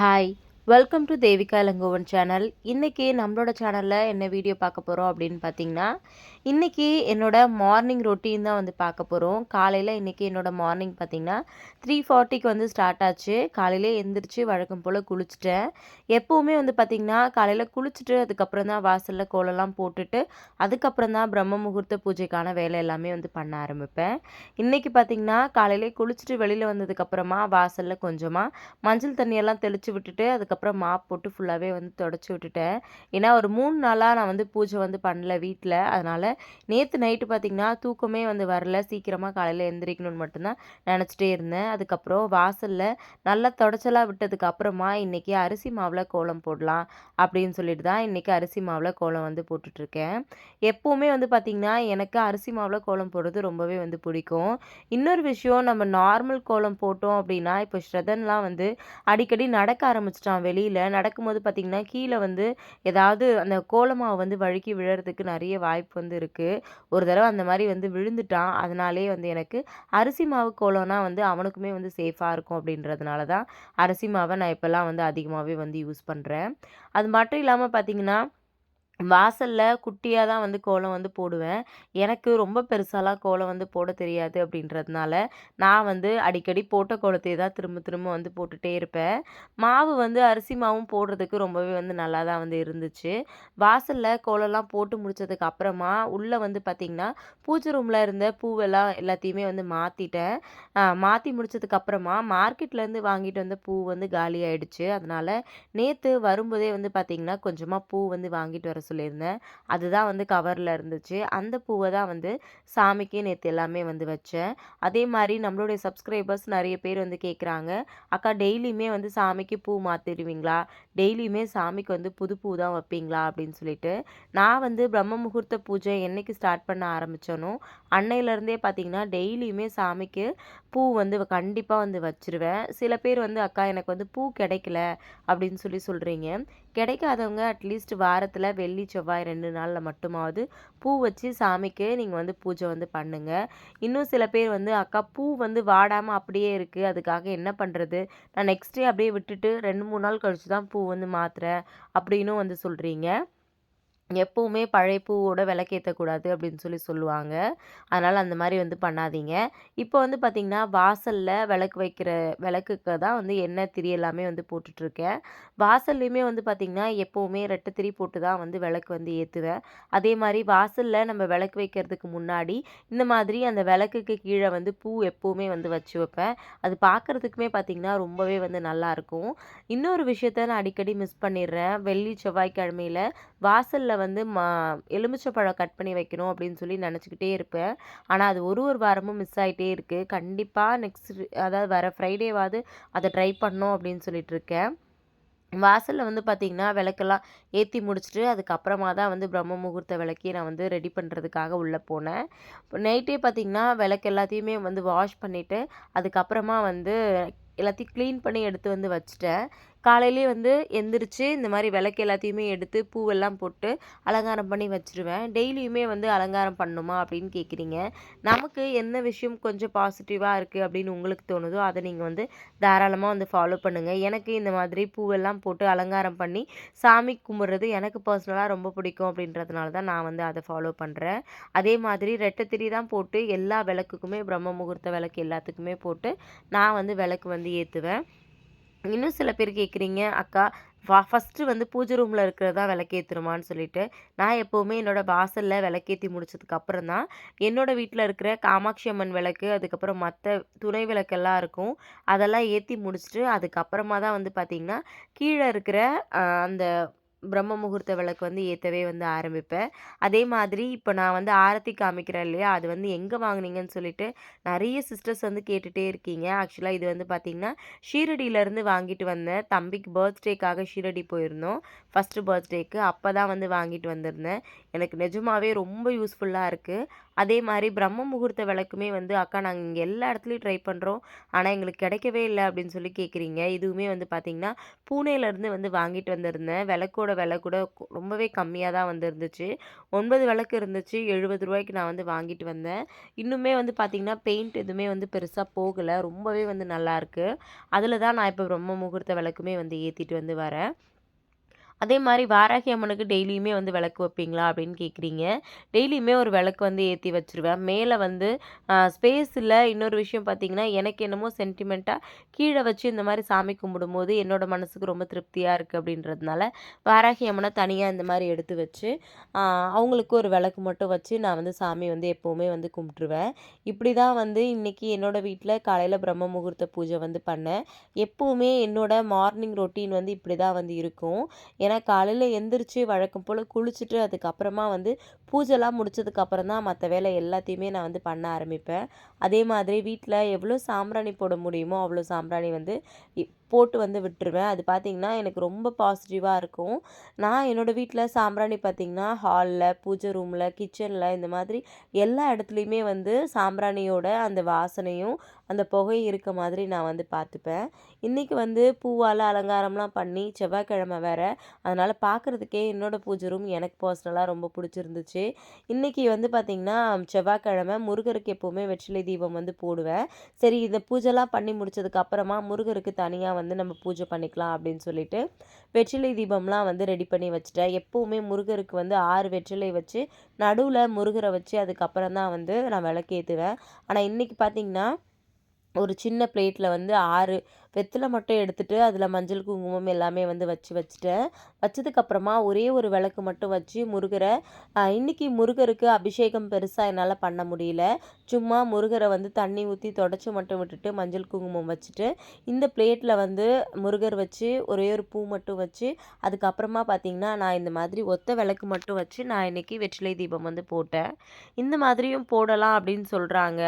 Hi welcome to Devika Ilangovan channel இன்றைக்கி நம்மளோட சேனலில் என்ன வீடியோ பார்க்க போகிறோம் அப்படின்னு பார்த்தீங்கன்னா இன்றைக்கி என்னோட மார்னிங் ரொட்டீன் தான் வந்து பார்க்க போகிறோம் காலையில் இன்றைக்கி என்னோடய மார்னிங் பார்த்தீங்கன்னா த்ரீ ஃபார்ட்டிக்கு வந்து ஸ்டார்ட் ஆச்சு. காலையிலே எந்திரிச்சு வழக்கம் போல் குளிச்சிட்டேன். எப்போவுமே வந்து பார்த்திங்கன்னா காலையில் குளிச்சுட்டு அதுக்கப்புறம் தான் வாசலில் கோலம்லாம் போட்டுட்டு அதுக்கப்புறம் தான் பிரம்ம முகூர்த்த பூஜைக்கான வேலை எல்லாமே வந்து பண்ண ஆரம்பிப்பேன். இன்றைக்கி பார்த்திங்கன்னா காலையிலே குளிச்சுட்டு வெளியில் வந்ததுக்கப்புறமா வாசலில் கொஞ்சமாக மஞ்சள் தண்ணியெல்லாம் தெளித்து விட்டுட்டு அதுக்கப்புறம் மாப் போட்டு ஃபுல்லாகவே வந்து தொடச்சி விட்டுட்டேன். ஏன்னா ஒரு மூணு நாளாக நான் வந்து பூஜை வந்து பண்ணல வீட்டில் அதனால் நேற்று நைட்டு பார்த்திங்கன்னா தூக்கமே வந்து வரல. சீக்கிரமாக காலையில் எழுந்திரிக்கணும்னு மட்டும்தான் நினச்சிட்டே இருந்தேன். அதுக்கப்புறம் வாசலில் நல்லா தொடச்சலாக விட்டதுக்கு அப்புறமா இன்றைக்கி அரிசி மாவில் கோலம் போடலாம் அப்படின்னு சொல்லிட்டு தான் இன்றைக்கி அரிசி மாவில் கோலம் வந்து போட்டுட்ருக்கேன். எப்போவுமே வந்து பார்த்திங்கன்னா எனக்கு அரிசி மாவில் கோலம் போடுறது ரொம்பவே வந்து பிடிக்கும். இன்னொரு விஷயம் நம்ம நார்மல் கோலம் போட்டோம் அப்படின்னா இப்போ ஸ்ரதன்லாம் வந்து அடிக்கடி நடக்க ஆரம்பிச்சிட்டான் வெளியில் நடக்கும்போது பார்த்திங்கன்னா கீழே வந்து ஏதாவது அந்த கோலமாவை வந்து வழுக்கி விழறதுக்கு நிறைய வாய்ப்பு வந்து இருக்குது ஒரு தடவை அந்த மாதிரி வந்து விழுந்துட்டான். அதனாலே வந்து எனக்கு அரிசி மாவு கோலம்னா வந்து அவனுக்குமே வந்து சேஃபாக இருக்கும் அப்படின்றதுனால தான் அரிசி மாவை நான் இப்போல்லாம் வந்து அதிகமாகவே வந்து யூஸ் பண்ணுறேன் அது மட்டும் இல்லாமல் பார்த்திங்கன்னா வாசலில் குட்டியாக தான் வந்து கோலம் வந்து போடுவேன். எனக்கு ரொம்ப பெருசாலாம் கோலம் வந்து போட தெரியாது அப்படின்றதுனால நான் வந்து அடிக்கடி போட்ட கோலத்தை தான் திரும்ப திரும்ப வந்து போட்டுகிட்டே இருப்பேன். மாவு வந்து அரிசி மாவும் போடுறதுக்கு ரொம்பவே வந்து நல்லா தான் வந்து இருந்துச்சு. வாசலில் கோலம்லாம் போட்டு முடித்ததுக்கு அப்புறமா உள்ளே வந்து பார்த்திங்கன்னா பூஜை ரூமில் இருந்த பூவெல்லாம் எல்லாத்தையுமே வந்து மாற்றிட்டேன் மாற்றி முடித்ததுக்கு அப்புறமா மார்க்கெட்லேருந்து வாங்கிட்டு வந்த பூ வந்து காலி ஆயிடுச்சு. அதனால் நேற்று வரும்போதே வந்து பார்த்திங்கன்னா கொஞ்சமாக பூ வந்து வாங்கிட்டு வர சொல்லியிருந்தேன். அதுதான் வந்து கவரில் இருந்துச்சு. அந்த பூவை தான் வந்து சாமிக்கு நேற்று எல்லாமே வந்து வச்சேன். அதே மாதிரி நம்மளுடைய சப்ஸ்கிரைபர்ஸ் நிறைய பேர் வந்து கேட்குறாங்க அக்கா டெய்லியுமே வந்து சாமிக்கு பூ மாற்றிடுவீங்களா டெய்லியுமே சாமிக்கு வந்து புது பூ தான் வைப்பீங்களா? அப்படின்னு சொல்லிட்டு நான் வந்து பிரம்ம முகூர்த்த பூஜை என்றைக்கு ஸ்டார்ட் பண்ண ஆரம்பித்தனோ அன்னையிலேருந்தே பார்த்தீங்கன்னா டெய்லியுமே சாமிக்கு பூ வந்து கண்டிப்பாக வந்து வச்சுருவேன். சில பேர் வந்து அக்கா எனக்கு வந்து பூ கிடைக்கல அப்படின்னு சொல்லி சொல்கிறீங்க கிடைக்காதவங்க அட்லீஸ்ட் வாரத்தில் வெள்ளி செவ்வாய் ரெண்டு நாளில் மட்டுமாவது பூ வச்சு சாமிக்கு நீங்கள் வந்து பூஜை வந்து பண்ணுங்கள் இன்னும் சில பேர் வந்து அக்கா பூ வந்து வாடாமல் அப்படியே இருக்குது அதுக்காக என்ன பண்ணுறது நான் நெக்ஸ்ட் டே அப்படியே விட்டுட்டு ரெண்டு மூணு நாள் கழிச்சு தான் பூ வந்து மாற்றுறேன் அப்படின்னும் வந்து சொல்கிறீங்க எப்போவுமே பழைய பூவோட விளக்கேற்றக்கூடாது அப்படின்னு சொல்லி சொல்லுவாங்க. அதனால் அந்த மாதிரி வந்து பண்ணாதீங்க. இப்போ வந்து பார்த்திங்கன்னா வாசலில் விளக்கு வைக்கிற விளக்குக்கு தான் வந்து எண்ணெய் திரி எல்லாமே வந்து போட்டுட்ருக்கேன். வாசல்லையுமே வந்து பார்த்திங்கன்னா எப்போவுமே ரெட்டை திரி போட்டு தான் வந்து விளக்கு வந்து ஏற்றுவேன் அதே மாதிரி வாசலில் நம்ம விளக்கு வைக்கிறதுக்கு முன்னாடி இந்த மாதிரி அந்த விளக்குக்கு கீழே வந்து பூ எப்போவுமே வந்து வச்சு வைப்பேன். அது பார்க்குறதுக்குமே பார்த்திங்கன்னா ரொம்பவே வந்து நல்லாயிருக்கும். இன்னொரு விஷயத்த நான் அடிக்கடி மிஸ் பண்ணிடுறேன். வெள்ளி செவ்வாய்க்கிழமையில் வாசலில் வந்து மா எலுமிச்சைப்பழம் கட் பண்ணி வைக்கணும் அப்படின்னு சொல்லி நினச்சிக்கிட்டே இருப்பேன். ஆனால் அது ஒரு ஒரு வாரமும் மிஸ் ஆகிட்டே இருக்குது கண்டிப்பாக நெக்ஸ்ட் அதாவது வர ஃப்ரைடேவாவது அதை ட்ரை பண்ணோம் அப்படின்னு சொல்லிட்டு இருக்கேன். வாசலில் வந்து பார்த்திங்கன்னா விளக்கெல்லாம் ஏற்றி முடிச்சுட்டு அதுக்கப்புறமா தான் வந்து பிரம்ம முகூர்த்த விளக்கி நான் வந்து ரெடி பண்ணுறதுக்காக உள்ளே போனேன். நைட்டே பார்த்திங்கன்னா விளக்கு எல்லாத்தையுமே வந்து வாஷ் பண்ணிவிட்டு அதுக்கப்புறமா வந்து எல்லாத்தையும் க்ளீன் பண்ணி எடுத்து வந்து வச்சுட்டேன். காலையிலே வந்து எந்திரிச்சு இந்த மாதிரி விளக்கு எல்லாத்தையுமே எடுத்து பூவெல்லாம் போட்டு அலங்காரம் பண்ணி வச்சுருவேன். டெய்லியுமே வந்து அலங்காரம் பண்ணணுமா அப்படின்னு கேட்குறீங்க. நமக்கு என்ன விஷயம் கொஞ்சம் பாசிட்டிவாக இருக்குது அப்படின்னு உங்களுக்கு தோணுதோ அதை நீங்கள் வந்து தாராளமாக வந்து ஃபாலோ பண்ணுங்கள் எனக்கு இந்த மாதிரி பூவெல்லாம் போட்டு அலங்காரம் பண்ணி சாமி கும்பிட்றது எனக்கு பர்சனலாக ரொம்ப பிடிக்கும் அப்படின்றதுனால தான் நான் வந்து அதை ஃபாலோ பண்ணுறேன் அதே மாதிரி ரெட்டத்திரி தான் போட்டு எல்லா விளக்குக்குமே பிரம்ம முகூர்த்த விளக்கு எல்லாத்துக்குமே போட்டு நான் வந்து விளக்கு வந்து ஏற்றுவேன் இன்னும் சில பேர் கேட்குறீங்க அக்கா ஃபா ஃபஸ்ட்டு வந்து பூஜை ரூமில் இருக்கிறதா விளக்கேற்றுருமான்னு சொல்லிட்டு. நான் எப்போவுமே என்னோடய வாசலில் விளக்கேற்றி முடிச்சதுக்கப்புறம் தான் என்னோடய வீட்டில் இருக்கிற காமாட்சி அம்மன் விளக்கு அதுக்கப்புறம் மற்ற துணை விளக்கெல்லாம் இருக்கும் அதெல்லாம் ஏற்றி முடிச்சுட்டு அதுக்கப்புறமா தான் வந்து பார்த்திங்கன்னா கீழே இருக்கிற அந்த பிரம்ம முகூர்த்த விளக்கு வந்து ஏற்றவே வந்து ஆரம்பிப்பேன். அதே மாதிரி இப்போ நான் வந்து ஆரத்தி காமிக்கிறேன் இல்லையா? அது வந்து எங்கே வாங்கினீங்கன்னு சொல்லிட்டு நிறைய சிஸ்டர்ஸ் வந்து கேட்டுகிட்டே இருக்கீங்க. ஆக்சுவலாக இது வந்து பார்த்திங்கன்னா ஷீரடியிலேருந்து வாங்கிட்டு வந்தேன் தம்பிக்கு பர்த்டேக்காக ஷீரடி போயிருந்தோம். ஃபஸ்ட்டு பர்த்டேக்கு அப்போ தான் வந்து வாங்கிட்டு வந்திருந்தேன். எனக்கு நிஜமாகவே ரொம்ப யூஸ்ஃபுல்லாக இருக்குது அதே மாதிரி பிரம்ம முகூர்த்த விளக்குமே வந்து, "அக்கா நாங்கள் இங்கே எல்லா இடத்துலையும் ட்ரை பண்ணுறோம் ஆனால் எங்களுக்கு கிடைக்கவே இல்லை அப்படின்னு சொல்லி கேட்குறீங்க. இதுவுமே வந்து பார்த்தீங்கன்னா, பூனேலேருந்து வந்து வாங்கிட்டு வந்திருந்தேன். விளக்கோட விலை கூட ரொம்பவே கம்மியாக தான் வந்துருந்துச்சு ஒன்பது விளக்கு இருந்துச்சு. எழுபது ரூபாய்க்கு நான் வந்து வாங்கிட்டு வந்தேன். இன்னுமே வந்து பார்த்தீங்கன்னா, பெயிண்ட் எதுவுமே வந்து பெருசாக போகலை ரொம்பவே வந்து நல்லாயிருக்கு அதில் தான் நான் இப்போ பிரம்ம முகூர்த்த விளக்குமே வந்து ஏற்றிட்டு வந்து வரேன். அதே மாதிரி வாராகி அம்மனுக்கு டெய்லியுமே வந்து விளக்கு வைப்பீங்களா? அப்படின்னு கேட்குறீங்க. டெய்லியுமே ஒரு விளக்கு வந்து ஏற்றி வச்சுருவேன். மேலே வந்து ஸ்பேஸில் ஸ்பேஸ் இன்னொரு விஷயம் பார்த்தீங்கன்னா, எனக்கு என்னமோ சென்டிமெண்ட்டாக கீழே வச்சு இந்த மாதிரி சாமி கும்பிடும்போது, என்னோடய மனசுக்கு ரொம்ப திருப்தியாக இருக்குது அப்படின்றதுனால, வாராகி அம்மனை தனியாக இந்த மாதிரி எடுத்து வச்சு, அவங்களுக்கு ஒரு விளக்கு மட்டும் வச்சு, நான் வந்து சாமி வந்து எப்போவுமே வந்து கும்பிட்டுருவேன். இப்படி தான் வந்து இன்றைக்கி என்னோடய வீட்டில் காலையில் பிரம்ம முகூர்த்த பூஜை வந்து பண்ணேன். எப்போவுமே என்னோடய மார்னிங் ரொட்டீன் வந்து இப்படி தான் வந்து இருக்கும். ஏன்னா காலையில் எந்திரிச்சு வழக்கம் போல் குளிச்சுட்டு, அதுக்கப்புறமா வந்து பூஜைலாம் முடிச்சதுக்கப்புறம் தான் மற்ற வேலை எல்லாத்தையுமே நான் வந்து பண்ண ஆரம்பிப்பேன். அதே மாதிரி வீட்டில் எவ்வளோ சாம்பிராணி போட முடியுமோ, அவ்வளோ சாம்பிராணி வந்து இ போட்டு வந்து விட்டுருவேன். அது பார்த்தீங்கன்னா, எனக்கு ரொம்ப பாசிட்டிவாக இருக்கும். நான் என்னோடய வீட்டில் சாம்பிராணி பார்த்திங்கன்னா ஹாலில் பூஜை ரூமில் கிச்சனில் இந்த மாதிரி எல்லா இடத்துலையுமே வந்து சாம்பிராணியோட அந்த வாசனையும், அந்த புகையும் இருக்க மாதிரி நான் வந்து பார்த்துப்பேன். இன்றைக்கி வந்து பூவால் அலங்காரம்லாம் பண்ணி செவ்வாய்க்கிழமை வேறு அதனால் பார்க்குறதுக்கே என்னோடய பூஜை ரூம் எனக்கு பர்சனலாக ரொம்ப பிடிச்சிருந்துச்சு இன்றைக்கி வந்து பார்த்திங்கன்னா செவ்வாய்க்கிழமை முருகருக்கு எப்போவுமே வெற்றிலை தீபம் வந்து போடுவேன். சரி இந்த பூஜைலாம் பண்ணி முடித்ததுக்கப்புறமா முருகருக்கு தனியாக வந்து நம்ம பூஜை பண்ணிக்கலாம் அப்படின்னு சொல்லிட்டு, வெற்றிலை தீபம்லாம் வந்து ரெடி பண்ணி வச்சுட்டேன். எப்போவுமே முருகருக்கு வந்து ஆறு வெற்றிலை வச்சு, நடுவில் முருகரை வச்சு அதுக்கப்புறம் தான் வந்து நான் விளக்கேற்றுவேன் ஆனால் இன்றைக்கி பார்த்தீங்கன்னா, ஒரு சின்ன பிளேட்டில் வந்து ஆறு வெத்தலை மட்டும் எடுத்துட்டு, அதில் மஞ்சள், குங்குமம் எல்லாமே வந்து வச்சு வச்சுட்டேன். வச்சதுக்கப்புறமா ஒரே ஒரு விளக்கு மட்டும் வச்சு முருகரை இன்னைக்கு முருகருக்கு அபிஷேகம் பெருசாக என்னால் பண்ண முடியல. சும்மா முருகரை வந்து தண்ணி ஊற்றி தொடச்சி மட்டும் விட்டுட்டு, மஞ்சள், குங்குமம் வச்சுட்டு, இந்த பிளேட்டில் வந்து முருகர் வச்சு, ஒரே ஒரு பூ மட்டும் வச்சு, அதுக்கப்புறமா பார்த்தீங்கன்னா, நான் இந்த மாதிரி ஒத்த விளக்கு மட்டும் வச்சு, நான் இன்றைக்கி வெற்றிலை தீபம் வந்து போட்டேன். இந்த மாதிரியும் போடலாம் அப்படின்னு சொல்கிறாங்க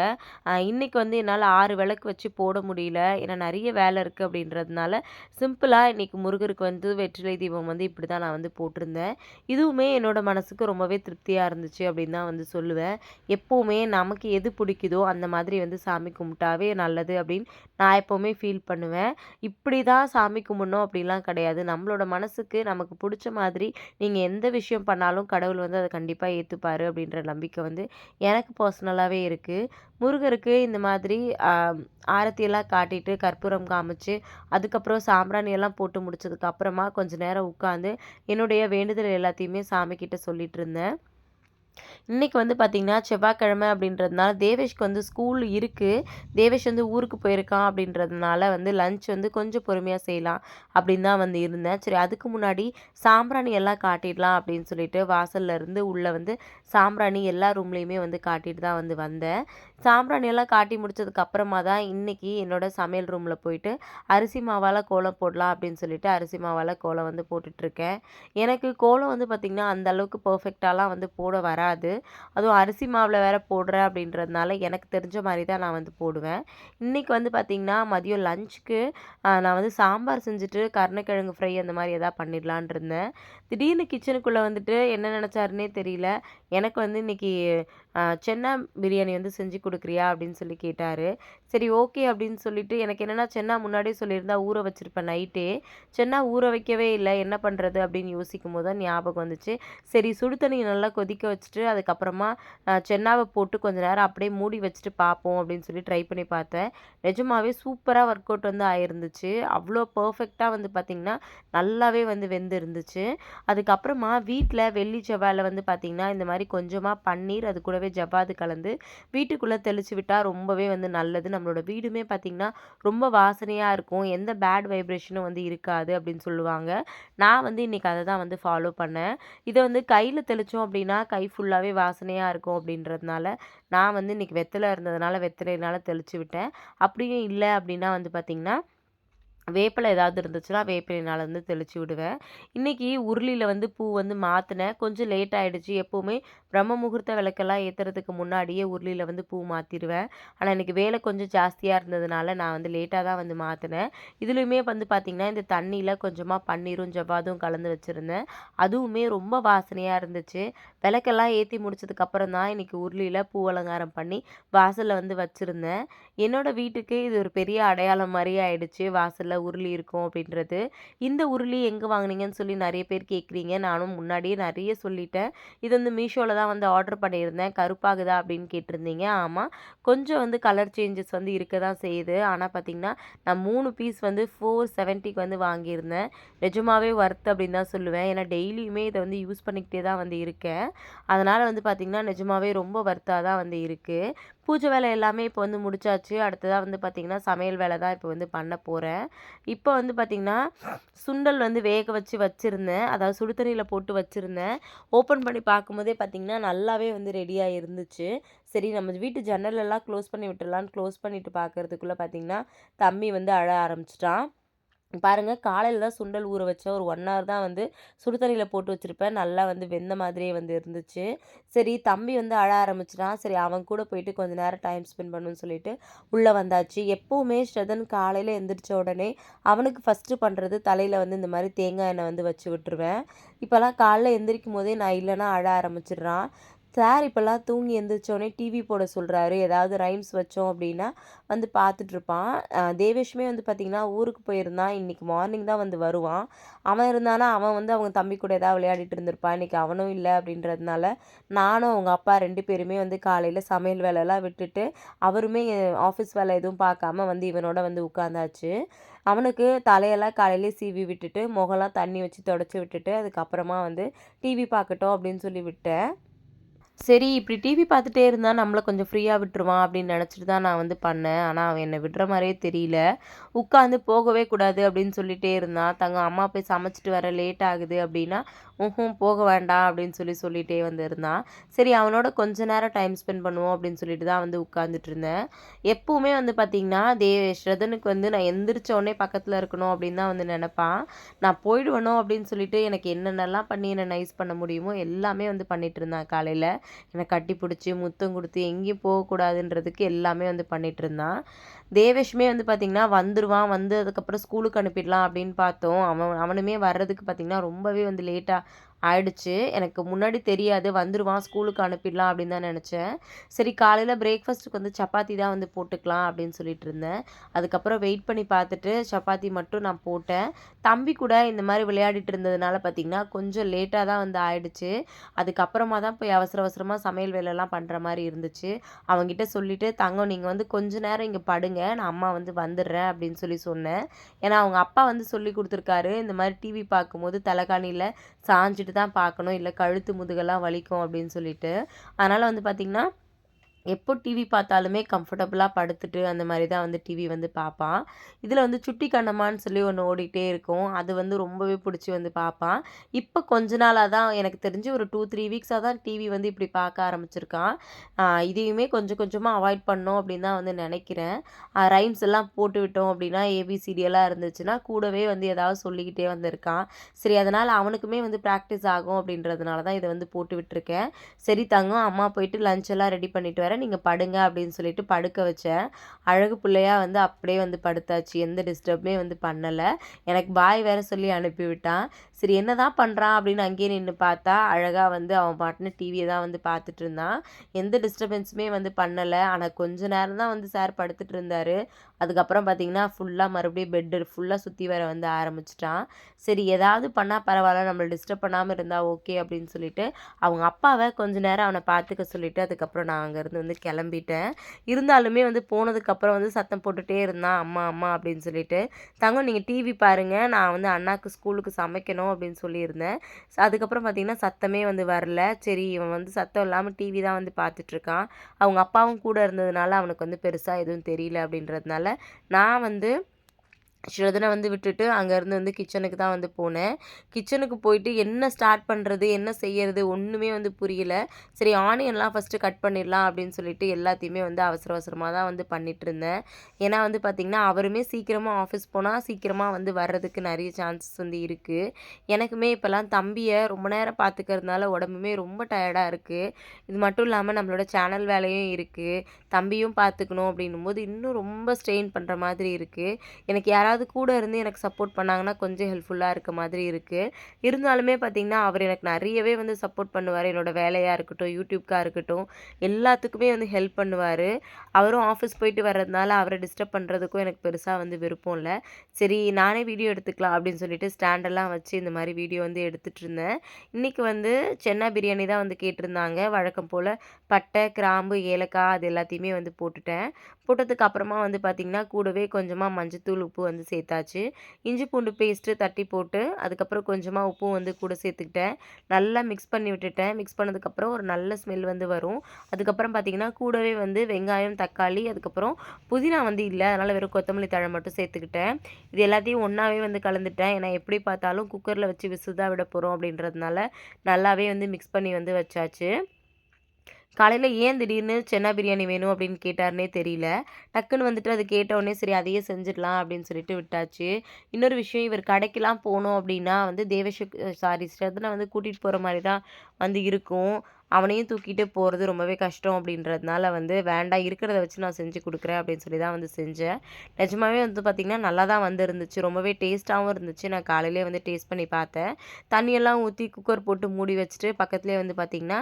இன்றைக்கி வந்து என்னால் ஆறு விளக்கு வச்சு போட முடியல. ஏன்னா நிறைய வேலை இருக்கு அப்படின்றதுனால, சிம்பிளாக இன்னைக்கு முருகருக்கு வந்து வெற்றிலை தீபம் வந்து இப்படி தான் நான் வந்து போட்டிருந்தேன். இதுவுமே என்னோட மனசுக்கு ரொம்பவே திருப்தியாக இருந்துச்சு அப்படின்னு தான் வந்து சொல்லுவேன். எப்போவுமே நமக்கு எது பிடிக்குதோ, அந்த மாதிரி வந்து சாமி கும்பிட்டாவே நல்லது அப்படின்னு நான் எப்போவுமே ஃபீல் பண்ணுவேன். இப்படி தான் சாமி கும்பிடணும் அப்படிலாம் கிடையாது. நம்மளோட மனசுக்கு நமக்கு பிடிச்ச மாதிரி நீங்கள் எந்த விஷயம் பண்ணாலும் கடவுள் வந்து அதை கண்டிப்பாக ஏற்றுப்பார் அப்படின்ற நம்பிக்கை வந்து எனக்கு பர்சனலாகவே இருக்குது முருகருக்கு இந்த மாதிரி ஆரத்தியெல்லாம் காட்டிட்டு, கற்பூரம் காமிச்சு, அதுக்கப்புறம் சாம்பிராணி எல்லாம் போட்டு முடிச்சதுக்கு அப்புறமா கொஞ்ச நேரம் உட்காந்து, என்னுடைய வேண்டுதல் எல்லாத்தையுமே சாமிக்கிட்ட சொல்லிட்டு இருந்தேன் இன்னைக்கு வந்து பார்த்தீங்கன்னா, செவ்வாய்க்கிழமை அப்படின்றதுனால தேவேஷ்க்கு வந்து ஸ்கூல் இருக்குது தேவேஷ் வந்து ஊருக்கு போயிருக்கான் அப்படின்றதுனால வந்து லஞ்ச் வந்து கொஞ்சம் பொறுமையாக செய்யலாம் அப்படின்னு தான் வந்து இருந்தேன். சரி அதுக்கு முன்னாடி சாம்பிராணி எல்லாம் காட்டிடலாம் அப்படின்னு சொல்லிட்டு வாசல்ல இருந்து உள்ளே வந்து சாம்பிராணி எல்லா ரூம்லேயுமே வந்து காட்டிட்டு தான் வந்து வந்தேன். சாம்பிராணி எல்லாம் காட்டி முடிச்சதுக்கு அப்புறமா தான் இன்னைக்கு என்னோட சமையல் ரூம்ல போயிட்டு அரிசி மாவால் கோலம் போடலாம் அப்படின்னு சொல்லிட்டு அரிசி மாவால் கோலம் வந்து போட்டுட்ருக்கேன். எனக்கு கோலம் வந்து பார்த்தீங்கன்னா, அந்த அளவுக்கு பெர்ஃபெக்ட்டாலாம் வந்து போட வராது. அதுவும் அரிசி மாவில் வேற போடுறேன் அப்படின்றதுனால, எனக்கு தெரிஞ்ச மாதிரி தான் நான் வந்து போடுவேன். இன்னைக்கு வந்து பார்த்தீங்கன்னா, மதியம் லஞ்சுக்கு நான் வந்து சாம்பார் செஞ்சுட்டு, கருணக்கிழங்கு ஃப்ரை அந்த மாதிரி எதாவது பண்ணிடலான் இருந்தேன். திடீர்னு கிச்சனுக்குள்ளே வந்துட்டு என்ன நினச்சாருன்னே தெரியல. எனக்கு வந்து இன்னைக்கு சென்னா பிரியாணி வந்து செஞ்சு கொடு கொடுக்குறியா அப்படின்னு சொல்லி கேட்டாரு. சரி ஓகே அப்படின்னு சொல்லிட்டு எனக்கு என்னென்னா சென்னா முன்னாடியே சொல்லியிருந்தா ஊற வச்சிருப்பேன் நைட்டே. சென்னா ஊற வைக்கவே இல்லை என்ன பண்ணுறது அப்படின்னு யோசிக்கும்போது தான் ஞாபகம் வந்துச்சு. சரி சுடுதண்ணி நல்லா கொதிக்க வச்சுட்டு, அதுக்கப்புறமா சென்னாவை போட்டு கொஞ்ச நேரம் அப்படியே மூடி வச்சுட்டு பார்ப்போம் அப்படின்னு சொல்லி ட்ரை பண்ணி பார்த்தேன். நிஜமாவே சூப்பராக ஒர்க் அவுட் வந்து ஆயிருந்துச்சு. அவ்வளோ பர்ஃபெக்டாக வந்து பார்த்திங்கன்னா நல்லாவே வந்து வெந்து இருந்துச்சு. அதுக்கப்புறமா வீட்டில் வெள்ளி, செவ்வாயில் வந்து பார்த்திங்கன்னா இந்த மாதிரி கொஞ்சமாக பன்னீர், அது கூடவே ஜவ்வாது கலந்து வீட்டுக்குள்ளே தெளிச்சு விட்டால் ரொம்பவே வந்து நல்லது. நம்மளோட வீடுமே பார்த்தீங்கன்னா, ரொம்ப வாசனையாக இருக்கும். எந்த பேட் வைப்ரேஷனும் வந்து இருக்காது அப்படின்னு சொல்லுவாங்க. நான் வந்து இன்னைக்கு அதை தான் வந்து ஃபாலோ பண்ணேன். இதை வந்து கையில் தெளித்தோம் அப்படின்னா, கை ஃபுல்லாகவே வாசனையாக இருக்கும் அப்படின்றதுனால, நான் வந்து இன்னைக்கு வெத்தலை இருந்ததுனால வெத்தலைனால தெளிச்சு விட்டேன். அப்படியும் இல்லை அப்படின்னா வந்து பார்த்திங்கன்னா வேப்பில ஏதாவது இருந்துச்சுன்னா, வேப்பிலைனால வந்து தெளிச்சு விடுவேன். இன்னைக்கு உருளியில் வந்து பூ வந்து மாற்றினேன் கொஞ்சம் லேட் ஆகிடுச்சு எப்போவுமே பிரம்ம முகூர்த்த விளக்கெல்லாம் ஏற்றுறதுக்கு முன்னாடியே உருளியில் வந்து பூ மாற்றிடுவேன் ஆனால் எனக்கு வேலை கொஞ்சம் ஜாஸ்தியாக இருந்ததுனால நான் வந்து லேட்டாக தான் வந்து மாற்றினேன் இதுலேயுமே வந்து பார்த்திங்கன்னா இந்த தண்ணியில் கொஞ்சமாக பன்னீரும் ஜவ்வாதும் கலந்து வச்சுருந்தேன். அதுவுமே ரொம்ப வாசனையாக இருந்துச்சு. விளக்கெல்லாம் ஏற்றி முடிச்சதுக்கப்புறம் தான் இன்றைக்கி உருளியில் பூ அலங்காரம் பண்ணி வாசலில் வந்து வச்சுருந்தேன். என்னோடய வீட்டுக்கு இது ஒரு பெரிய அடையாளம் மாதிரி ஆயிடுச்சு. வாசலில் உருளி இருக்கும் அப்படின்றது. இந்த உருளி எங்கே வாங்குனீங்கன்னு சொல்லி நிறைய பேர் கேட்குறீங்க நானும் முன்னாடியே நிறைய சொல்லிட்டேன். இது வந்து மீஷோவில் தான் வந்து ஆர்டர் பண்ணியிருந்தேன். கருப்பாகுதா அப்படின்னு கேட்டிருந்தீங்க. ஆமாம் கொஞ்சம் வந்து கலர் சேஞ்சஸ் வந்து இருக்க தான் செய்யுது. ஆனால் பார்த்திங்கன்னா நான் மூணு பீஸ் வந்து ஃபோர் செவன்ட்டிக்கு வந்து வாங்கியிருந்தேன். நிஜமாகவே ஒர்த் அப்படின்னு தான் சொல்லுவேன். ஏன்னா டெய்லியுமே இதை வந்து யூஸ் பண்ணிக்கிட்டே தான் வந்து இருக்கேன். அதனால் வந்து பார்த்திங்கன்னா நிஜமாகவே ரொம்ப ஒர்த்தாக தான் வந்து இருக்குது பூஜை வேலை எல்லாமே இப்போ வந்து முடிச்சாச்சு. அடுத்ததாக வந்து பார்த்திங்கன்னா சமையல் வேலை தான் இப்போ வந்து பண்ண போகிறேன் இப்போ வந்து பார்த்திங்கன்னா சுண்டல் வந்து வேக வச்சு வச்சுருந்தேன். அதாவது சுடுதண்ணியில் போட்டு வச்சுருந்தேன். ஓப்பன் பண்ணி பார்க்கும்போதே பார்த்திங்கன்னா நல்லாவே வந்து ரெடியாக இருந்துச்சு. சரி நம்ம வீட்டு ஜன்னலெல்லாம் க்ளோஸ் பண்ணி விட்டுடலான்னு க்ளோஸ் பண்ணிவிட்டு பார்க்குறதுக்குள்ளே பார்த்திங்கன்னா தம்பி வந்து அழ ஆரம்பிச்சிட்டான். பாருங்கள் காலையில் தான் சுண்டல் ஊற வச்சேன். ஒரு ஒன் ஹவர் தான் வந்து சுடுதண்ணியில் போட்டு வச்சுருப்பேன். நல்லா வந்து வெந்த மாதிரியே வந்து இருந்துச்சு. சரி தம்பி வந்து அழ ஆரம்பிச்சிட்டான். சரி அவன் கூட போயிட்டு கொஞ்சம் நேரம் டைம் ஸ்பெண்ட் பண்ணுன்னு சொல்லிட்டு உள்ளே வந்தாச்சு. எப்போவுமே ஸ்ரதன் காலையில் எந்திரிச்ச உடனே அவனுக்கு ஃபஸ்ட்டு பண்ணுறது தலையில் வந்து இந்த மாதிரி தேங்காய் எண்ணெய் வந்து வச்சு விட்டுருவேன். இப்போல்லாம் காலைல எந்திரிக்கும் போதே நான் இல்லைன்னா அழ ஆரம்பிச்சிடுறான். சார் இப்போல்லாம் தூங்கி எந்திரிச்சோடனே டிவி போட சொல்கிறாரு ஏதாவது ரைம்ஸ் வச்சோம் அப்படின்னா வந்து பார்த்துட்ருப்பான். தேவேஷுமே வந்து பார்த்திங்கன்னா ஊருக்கு போயிருந்தான். இன்றைக்கி மார்னிங் தான் வந்து வருவான். அவன் இருந்தானா அவன் வந்து அவங்க தம்பி கூட ஏதாவது விளையாடிட்டு இருந்திருப்பான். இன்றைக்கி அவனும் இல்லை அப்படின்றதுனால நானும் அவங்க அப்பா ரெண்டு பேருமே வந்து காலையில் சமையல் வேலையெல்லாம் விட்டுட்டு அவருமே ஆஃபீஸ் வேலை எதுவும் பார்க்காம வந்து இவனோட வந்து உட்காந்தாச்சு. அவனுக்கு தலையெல்லாம் காலையிலே சீவி விட்டுட்டு முகம்லாம் தண்ணி வச்சு தொடச்சி விட்டுட்டு அதுக்கப்புறமா வந்து டிவி பார்க்கட்டும் அப்படின்னு சொல்லி விட்டேன். சரி இப்படி டிவி பார்த்துட்டே இருந்தால் நம்மளை கொஞ்சம் ஃப்ரீயாக விட்டுருவான் அப்படின்னு நினச்சிட்டு தான் நான் வந்து பண்ணேன். ஆனால் அவன் என்னை விடுற மாதிரியே தெரியல. உட்காந்து போகவே கூடாது அப்படின்னு சொல்லிகிட்டே இருந்தான். தங்க அம்மா போய் சமைச்சிட்டு வர லேட் ஆகுது அப்படின்னா ஊஹும் போக வேண்டாம் அப்படின்னு சொல்லி சொல்லிகிட்டே வந்து இருந்தான். சரி அவனோட கொஞ்ச நேரம் டைம் ஸ்பெண்ட் பண்ணுவோம் அப்படின்னு சொல்லிட்டு தான் வந்து உட்காந்துட்டு இருந்தேன். எப்போவுமே வந்து பார்த்திங்கன்னா தே ஸ்ரதனுக்கு வந்து நான் எந்திரிச்ச உடனே பக்கத்தில் இருக்கணும் அப்படின்னு தான் வந்து நினப்பான். நான் போயிடுவணும் அப்படின்னு சொல்லிட்டு எனக்கு என்னென்னலாம் பண்ணி என்னை நைஸ் பண்ண முடியுமோ எல்லாமே வந்து பண்ணிகிட்டு இருந்தான் காலையில். என்னை கட்டி பிடிச்சி முத்தம் கொடுத்து எங்கேயும் போகக்கூடாதுன்றதுக்கு எல்லாமே வந்து பண்ணிகிட்டு இருந்தான். தேவேஷுமே வந்து பார்த்திங்கன்னா வந்துடுவான் வந்து அதுக்கப்புறம் ஸ்கூலுக்கு அனுப்பிடலாம் அப்படின்னு பார்த்தோம். அவன் அவனுமே வர்றதுக்கு பார்த்திங்கன்னா ரொம்பவே வந்து லேட்டாக ஆயிடுச்சு. எனக்கு முன்னாடி தெரியாது. வந்துடுவான் ஸ்கூலுக்கு அனுப்பிடலாம் அப்படின்னு தான் நினச்சேன். சரி காலையில் பிரேக்ஃபாஸ்ட்டுக்கு வந்து சப்பாத்தி தான் வந்து போட்டுக்கலாம் அப்படின்னு சொல்லிட்டு இருந்தேன். அதுக்கப்புறம் வெயிட் பண்ணி பார்த்துட்டு சப்பாத்தி மட்டும் நான் போட்டேன். தம்பி கூட இந்த மாதிரி விளையாடிட்டு இருந்ததுனால பார்த்திங்கன்னா கொஞ்சம் லேட்டாக தான் வந்து ஆயிடுச்சு. அதுக்கப்புறமா தான் போய் அவசர அவசரமாக சமையல் வேலைலாம் பண்ணுற மாதிரி இருந்துச்சு. அவங்ககிட்ட சொல்லிவிட்டு தங்கம் நீங்கள் வந்து கொஞ்ச நேரம் இங்கே படுங்க. நான் அம்மா வந்து வந்துடுறேன் அப்படின்னு சொல்லி சொன்னேன். ஏன்னா அவங்க அப்பா வந்து சொல்லி கொடுத்துருக்காரு. இந்த மாதிரி டிவி பார்க்கும்போது தலைகாணியில் சாஞ்சிட்டு தான் பார்க்கணும். இல்லை கழுத்து முதுகெல்லாம் வலிக்கும் அப்படின்னு சொல்லிட்டு. அதனால் வந்து பார்த்திங்கன்னா எப்போ டிவி பார்த்தாலுமே கம்ஃபர்டபுளாக படுத்துட்டு அந்த மாதிரி தான் வந்து டிவி வந்து பார்ப்பான். இதில் வந்து சுட்டி கண்ணம்மான்னு சொல்லி ஒன்று ஓடிட்டே இருக்கும். அது வந்து ரொம்பவே பிடிச்சி வந்து பார்ப்பான். இப்போ கொஞ்ச நாளாக தான் எனக்கு தெரிஞ்சு ஒரு டூ த்ரீ வீக்ஸாக தான் டிவி வந்து இப்படி பார்க்க ஆரம்பிச்சிருக்கான். இதையுமே கொஞ்சம் கொஞ்சமாக அவாய்ட் பண்ணோம் அப்படின்னு தான் வந்து நினைக்கிறேன். ரைம்ஸ் எல்லாம் போட்டு விட்டோம் அப்படின்னா ஏபிசிடியெல்லாம் இருந்துச்சுன்னா கூடவே வந்து ஏதாவது சொல்லிக்கிட்டே வந்திருக்கான். சரி அதனால் அவனுக்குமே வந்து ப்ராக்டிஸ் ஆகும் அப்படின்றதுனால தான் இதை வந்து போட்டு விட்டுருக்கேன். சரி தங்கம் அம்மா போயிட்டு லஞ்ச் எல்லாம் ரெடி பண்ணிட்டு வர நேரம் நீங்கள் படுங்க அப்படின்னு சொல்லிட்டு படுக்க வச்சேன் அழகு பிள்ளையாக வந்து அப்படியே வந்து படுத்தாச்சு. எந்த டிஸ்டர்புமே வந்து பண்ணலை. எனக்கு பாய் வேறு சொல்லி அனுப்பிவிட்டான் சரி என்ன தான் பண்ணுறான் அப்படின்னு அங்கேயே நின்று பார்த்தா அழகாக வந்து அவன் பாட்டுன்னு டிவியை தான் வந்து பார்த்துட்டு இருந்தான். எந்த டிஸ்டர்பன்ஸுமே வந்து பண்ணலை. ஆனால் கொஞ்ச நேரம் தான் வந்து சார் படுத்துட்டு இருந்தார். அதுக்கப்புறம் பார்த்திங்கன்னா ஃபுல்லாக மறுபடியும் பெட்டு ஃபுல்லாக சுற்றி வர வந்து ஆரம்பிச்சிட்டான். சரி ஏதாவது பண்ணால் பரவாயில்ல நம்மளை டிஸ்டர்ப் பண்ணாமல் இருந்தால் ஓகே அப்படின்னு சொல்லிட்டு அவங்க அப்பாவை கொஞ்ச நேரம் அவனை பார்த்துக்க சொல்லிவிட்டு அதுக்கப்புறம் நான் அங்கேருந்து வந்து கிளம்பிட்டேன். இருந்தாலுமே வந்து போனதுக்கப்புறம் வந்து சத்தம் போட்டுகிட்டே இருந்தான் அம்மா அம்மா அப்படின்னு சொல்லிட்டு. தங்கம் நீங்கள் டிவி பாருங்கள் நான் வந்து அண்ணாக்கு ஸ்கூலுக்கு சமைக்கணும் அப்படின்னு சொல்லியிருந்தேன். அதுக்கப்புறம் பார்த்திங்கன்னா சத்தமே வந்து வரல. சரி இவன் வந்து சத்தம் இல்லாமல் டிவி தான் வந்து பார்த்துட்ருக்கான் அவங்க அப்பாவும் கூட இருந்ததுனால அவனுக்கு வந்து பெருசாக எதுவும் தெரியல அப்படின்றதுனால நான் வந்து ஸ்ரதனை வந்து விட்டுட்டு அங்கேருந்து வந்து கிச்சனுக்கு தான் வந்து போனேன். கிச்சனுக்கு போயிட்டு என்ன ஸ்டார்ட் பண்ணுறது என்ன செய்யறது ஒன்றுமே வந்து புரியல. சரி ஆனியன்லாம் ஃபஸ்ட்டு கட் பண்ணிடலாம் அப்படின்னு சொல்லிட்டு எல்லாத்தையுமே வந்து அவசர அவசரமாக தான் வந்து பண்ணிட்டு இருந்தேன். ஏன்னா வந்து பார்த்திங்கன்னா அவருமே சீக்கிரமாக ஆஃபீஸ் போனால் சீக்கிரமாக வந்து வர்றதுக்கு நிறைய சான்சஸ் வந்து இருக்குது எனக்குமே இப்போல்லாம் தம்பியை ரொம்ப நேரம் பார்த்துக்கிறதுனால உடம்புமே ரொம்ப டயர்டாக இருக்குது இது மட்டும் இல்லாமல் நம்மளோட சேனல் வேலையும் இருக்குது தம்பியும் பார்த்துக்கணும் அப்படின்னும் போது இன்னும் ரொம்ப ஸ்ட்ரெயின் பண்ணுற மாதிரி இருக்குது எனக்கு யாராவது யாராவது கூட இருந்து எனக்கு சப்போர்ட் பண்ணாங்கன்னா கொஞ்சம் ஹெல்ப்ஃபுல்லாக இருக்க மாதிரி இருக்குது இருந்தாலுமே பார்த்திங்கன்னா அவர் எனக்கு நிறையவே வந்து சப்போர்ட் பண்ணுவார். என்னோடய வேலையாக இருக்கட்டும் யூடியூப்க்காக இருக்கட்டும் எல்லாத்துக்குமே வந்து ஹெல்ப் பண்ணுவார். அவரும் ஆஃபீஸ் போயிட்டு வர்றதுனால அவரை டிஸ்டர்ப் பண்ணுறதுக்கும் எனக்கு பெருசாக வந்து விருப்பம் இல்லை. சரி நானே வீடியோ எடுத்துக்கலாம் அப்படின்னு சொல்லிட்டு ஸ்டாண்டெல்லாம் வச்சு இந்த மாதிரி வீடியோ வந்து எடுத்துகிட்டு இருந்தேன். இன்றைக்கி வந்து சென்னா பிரியாணி தான் வந்து கேட்டிருந்தாங்க. வழக்கம் போல் பட்டை கிராம்பு ஏலக்காய் அது எல்லாத்தையுமே வந்து போட்டுட்டேன். போட்டதுக்கு அப்புறமா வந்து பார்த்திங்கன்னா கூடவே கொஞ்சமாக மஞ்சத்தூள் உப்பு வந்து வந்து சேர்த்தாச்சு. இஞ்சி பூண்டு பேஸ்ட்டு தட்டி போட்டு அதுக்கப்புறம் கொஞ்சமாக உப்பும் வந்து கூட சேர்த்துக்கிட்டேன். நல்லா மிக்ஸ் பண்ணி விட்டுட்டேன். மிக்ஸ் பண்ணதுக்கப்புறம் ஒரு நல்ல ஸ்மெல் வந்து வரும். அதுக்கப்புறம் பார்த்திங்கன்னா கூடவே வந்து வெங்காயம் தக்காளி அதுக்கப்புறம் புதினா வந்து இல்லை. அதனால் வெறும் கொத்தமல்லி தழை மட்டும் சேர்த்துக்கிட்டேன். இது எல்லாத்தையும் ஒன்றாவே வந்து கலந்துட்டேன். ஏன்னா எப்படி பார்த்தாலும் குக்கரில் வச்சு விசு தான் விட போகிறோம் அப்படின்றதுனால நல்லாவே வந்து மிக்ஸ் பண்ணி வந்து வச்சாச்சு. காலையில் ஏன் திடீர்னு சென்னா பிரியாணி வேணும் அப்படின்னு கேட்டார்னே தெரியல. டக்குன்னு வந்துட்டு அது கேட்டவுடனே சரி அதையே செஞ்சிடலாம் அப்படின்னு சொல்லிட்டு விட்டாச்சு. இன்னொரு விஷயம் இவர் கடைக்கெலாம் போனோம் அப்படின்னா வந்து தேவேஷ் சாரி ஸ்ரதனை வந்து கூட்டிகிட்டு போகிற மாதிரி தான் வந்து இருக்கும். அவனையும் தூக்கிட்டு போகிறது ரொம்பவே கஷ்டம் அப்படின்றதுனால வந்து வேண்டாம் இருக்கிறத வச்சு நான் செஞ்சு கொடுக்குறேன் அப்படின்னு சொல்லி தான் வந்து செஞ்சேன். நிஜமாவே வந்து பார்த்திங்கன்னா நல்லா தான் வந்து இருந்துச்சு. ரொம்பவே டேஸ்ட்டாகவும் இருந்துச்சு. நான் காலையிலே வந்து டேஸ்ட் பண்ணி பார்த்தேன். தண்ணியெல்லாம் ஊற்றி குக்கர் போட்டு மூடி வச்சுட்டு பக்கத்துலேயே வந்து பார்த்திங்கன்னா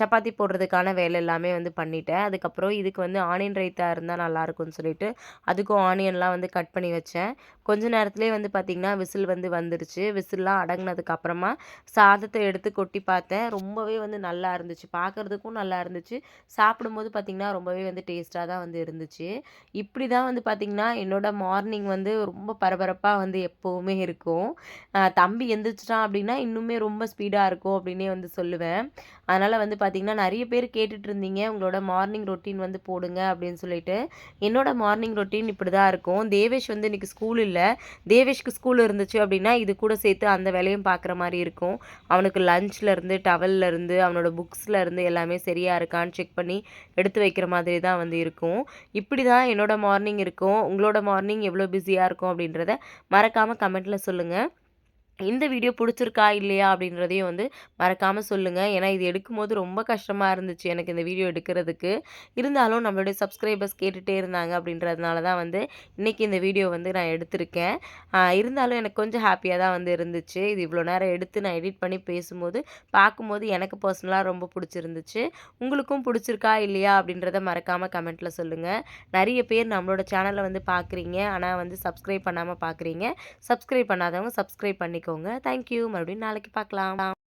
சப்பாத்தி போடுறதுக்கான வேலை எல்லாமே வந்து பண்ணிட்டேன். அதுக்கப்புறம் இதுக்கு வந்து ஆனியன் ரைத்தா இருந்தால் நல்லாயிருக்கும்னு சொல்லிட்டு அதுக்கும் ஆனியன்லாம் வந்து கட் பண்ணி வச்சேன். கொஞ்ச நேரத்துலேயே வந்து பார்த்திங்கன்னா விசில் வந்து வந்துருச்சு. விசில்லாம் அடங்கினதுக்கப்புறமா சாதத்தை எடுத்து கொட்டி பார்த்தேன். ரொம்பவே வந்து வந்து நல்லா இருந்துச்சு. பார்க்குறதுக்கும் நல்லா இருந்துச்சு. சாப்பிடும்போது பார்த்திங்கன்னா ரொம்பவே வந்து டேஸ்ட்டாக தான் வந்து இருந்துச்சு. இப்படி தான் வந்து பார்த்திங்கன்னா என்னோடய மார்னிங் வந்து ரொம்ப பரபரப்பாக வந்து எப்போவுமே இருக்கும். தம்பி எந்திரிச்சிட்டான் அப்படின்னா இன்னுமே ரொம்ப ஸ்பீடாக இருக்கும் அப்படின்னே வந்து சொல்லுவேன். அதனால் வந்து பார்த்திங்கன்னா நிறைய பேர் கேட்டுட்டு இருந்தீங்க. உங்களோட மார்னிங் ரொட்டீன் வந்து போடுங்க அப்படின்னு சொல்லிட்டு. என்னோடய மார்னிங் ரொட்டீன் இப்படி தான் இருக்கும். தேவேஷ் வந்து இன்றைக்கி ஸ்கூல் இல்லை. தேவேஷ்க்கு ஸ்கூல் இருந்துச்சு அப்படின்னா இது கூட சேர்த்து அந்த வேலையும் பார்க்குற மாதிரி இருக்கும். அவனுக்கு லஞ்ச்லேருந்து டவல்லேருந்து அவனோட புக்ஸில் இருந்து எல்லாமே சரியாக இருக்கான்னு செக் பண்ணி எடுத்து வைக்கிற மாதிரி தான் வந்து இருக்கும். இப்படி தான் என்னோடய மார்னிங் இருக்கும். உங்களோட மார்னிங் எவ்வளோ பிஸியாக இருக்கும் அப்படின்றத மறக்காமல் கமெண்ட்டில் சொல்லுங்கள் இந்த வீடியோ பிடிச்சிருக்கா இல்லையா அப்படின்றதையும் வந்து மறக்காமல் சொல்லுங்கள் ஏன்னா இது எடுக்கும்போது ரொம்ப கஷ்டமாக இருந்துச்சு எனக்கு இந்த வீடியோ எடுக்கிறதுக்கு. இருந்தாலும் நம்மளுடைய சப்ஸ்கிரைபர்ஸ் கேட்டுகிட்டே இருந்தாங்க அப்படின்றதுனால தான் வந்து இன்றைக்கி இந்த வீடியோ வந்து நான் எடுத்திருக்கேன். இருந்தாலும் எனக்கு கொஞ்சம் ஹாப்பியாக தான் வந்து இருந்துச்சு. இது இவ்வளோ நேரம் எடுத்து நான் எடிட் பண்ணி பேசும்போது பார்க்கும்போது எனக்கு பர்சனலாக ரொம்ப பிடிச்சிருந்துச்சு. உங்களுக்கும் பிடிச்சிருக்கா இல்லையா அப்படின்றத மறக்காமல் கமெண்ட்டில் சொல்லுங்கள் நிறைய பேர் நம்மளோட சேனலை வந்து பார்க்குறீங்க. ஆனால் வந்து சப்ஸ்கிரைப் பண்ணாமல் பார்க்குறீங்க. சப்ஸ்கிரைப் பண்ணாதவங்க சப்ஸ்கிரைப் பண்ணி பண்ணிக்கோங்க தேங்க்யூ மறுபடியும் நாளைக்கு பார்க்கலாம்